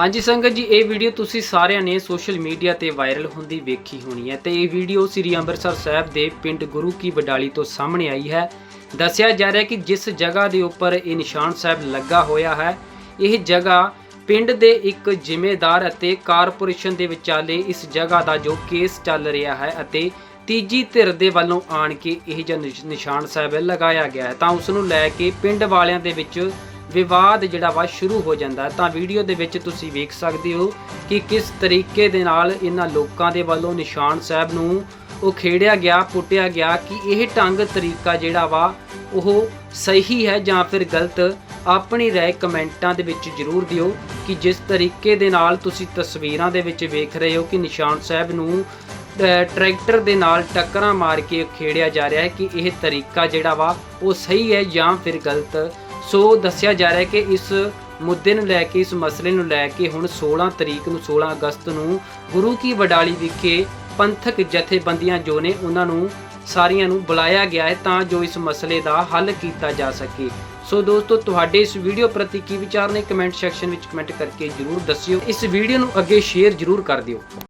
ਹਾਂਜੀ ਸੰਗਤ ਜੀ, ਇਹ ਵੀਡੀਓ ਤੁਸੀਂ ਸਾਰਿਆਂ ਨੇ ਸੋਸ਼ਲ ਮੀਡੀਆ ਤੇ ਵਾਇਰਲ ਹੁੰਦੀ ਵੇਖੀ ਹੋਣੀ ਹੈ ਤੇ ਇਹ ਵੀਡੀਓ ਸ੍ਰੀ ਅੰਮ੍ਰਿਤਸਰ ਸਾਹਿਬ ਦੇ ਪਿੰਡ ਗੁਰੂ ਕੀ ਬਡਾਲੀ ਤੋਂ ਸਾਹਮਣੇ ਆਈ ਹੈ। ਦੱਸਿਆ ਜਾ ਰਿਹਾ ਕਿ ਜਿਸ ਜਗ੍ਹਾ ਦੇ ਉੱਪਰ ਇਹ ਨਿਸ਼ਾਨ ਸਾਹਿਬ ਲੱਗਾ ਹੋਇਆ ਹੈ, ਇਹ ਜਗ੍ਹਾ ਪਿੰਡ ਦੇ ਇੱਕ ਜ਼ਿੰਮੇਦਾਰ ਅਤੇ ਕਾਰਪੋਰੇਸ਼ਨ ਦੇ ਵਿਚਾਲੇ ਇਸ ਜਗ੍ਹਾ ਦਾ ਜੋ ਕੇਸ ਚੱਲ ਰਿਹਾ ਹੈ ਅਤੇ ਤੀਜੀ ਧਿਰ ਦੇ ਵੱਲੋਂ ਆਣ ਕੇ ਇਹ ਜਿਹਾ ਨਿਸ਼- ਨਿਸ਼ਾਨ ਸਾਹਿਬ ਲਗਾਇਆ ਗਿਆ ਹੈ। ਤਾਂ ਉਸ ਨੂੰ ਲੈ ਕੇ ਪਿੰਡ ਵਾਲਿਆਂ ਦੇ ਵਿੱਚ ਵਿਵਾਦ ਜਿਹੜਾ ਵਾ ਸ਼ੁਰੂ ਹੋ ਜਾਂਦਾ ਹੈ। ਤਾਂ ਵੀਡੀਓ ਦੇ ਵਿੱਚ ਤੁਸੀਂ ਵੇਖ ਸਕਦੇ ਹੋ ਕਿ ਕਿਸ ਤਰੀਕੇ ਦੇ ਨਾਲ ਇਹਨਾਂ ਲੋਕਾਂ ਦੇ ਵੱਲੋਂ ਨਿਸ਼ਾਨ ਸਾਹਿਬ ਨੂੰ ਉਹ ਖੇੜਿਆ ਗਿਆ, ਪੁੱਟਿਆ ਗਿਆ ਕਿ ਇਹ ਢੰਗ ਤਰੀਕਾ ਜਿਹੜਾ ਵਾ ਉਹ ਸਹੀ ਹੈ ਜਾਂ ਫਿਰ ਗਲਤ। ਆਪਣੀ ਰਾਏ ਕਮੈਂਟਾਂ ਦੇ ਵਿੱਚ ਜਰੂਰ ਦਿਓ ਕਿ ਜਿਸ ਤਰੀਕੇ ਦੇ ਨਾਲ ਤੁਸੀਂ ਤਸਵੀਰਾਂ ਦੇ ਵਿੱਚ ਵੇਖ ਰਹੇ ਹੋ ਕਿ ਨਿਸ਼ਾਨ ਸਾਹਿਬ ਨੂੰ ਟਰੈਕਟਰ ਦੇ ਨਾਲ ਟੱਕਰਾਂ ਮਾਰ ਕੇ ਖੇੜਿਆ ਜਾ ਰਿਹਾ ਹੈ ਕਿ ਇਹ ਤਰੀਕਾ ਜਿਹੜਾ ਵਾ ਉਹ ਸਹੀ ਹੈ ਜਾਂ ਫਿਰ ਗਲਤ। ਸੋ ਦੱਸਿਆ ਜਾ ਰਿਹਾ ਹੈ ਕਿ ਇਸ ਮੁੱਦੇ ਨੂੰ ਲੈ ਕੇ, ਇਸ ਮਸਲੇ ਨੂੰ ਲੈ ਕੇ ਹੁਣ 16 ਤਰੀਕ ਨੂੰ 16 ਅਗਸਤ ਨੂੰ ਗੁਰੂ ਕੀ ਵਡਾਲੀ ਵਿਖੇ ਪੰਥਕ ਜਥੇਬੰਦੀਆਂ ਜੋ ਨੇ ਉਹਨਾਂ ਨੂੰ ਸਾਰੀਆਂ ਨੂੰ ਬੁਲਾਇਆ ਗਿਆ ਹੈ ਤਾਂ ਜੋ ਇਸ ਮਸਲੇ ਦਾ ਹੱਲ ਕੀਤਾ ਜਾ ਸਕੇ। ਸੋ ਦੋਸਤੋ, ਤੁਹਾਡੇ ਇਸ ਵੀਡੀਓ ਪ੍ਰਤੀ ਕੀ ਵਿਚਾਰ ਨੇ? ਕਮੈਂਟ ਸੈਕਸ਼ਨ ਵਿੱਚ ਕਮੈਂਟ ਕਰਕੇ ਜਰੂਰ ਦੱਸਿਓ। ਇਸ ਵੀਡੀਓ ਨੂੰ ਅੱਗੇ ਸ਼ੇਅਰ ਜਰੂਰ ਕਰ ਦਿਓ।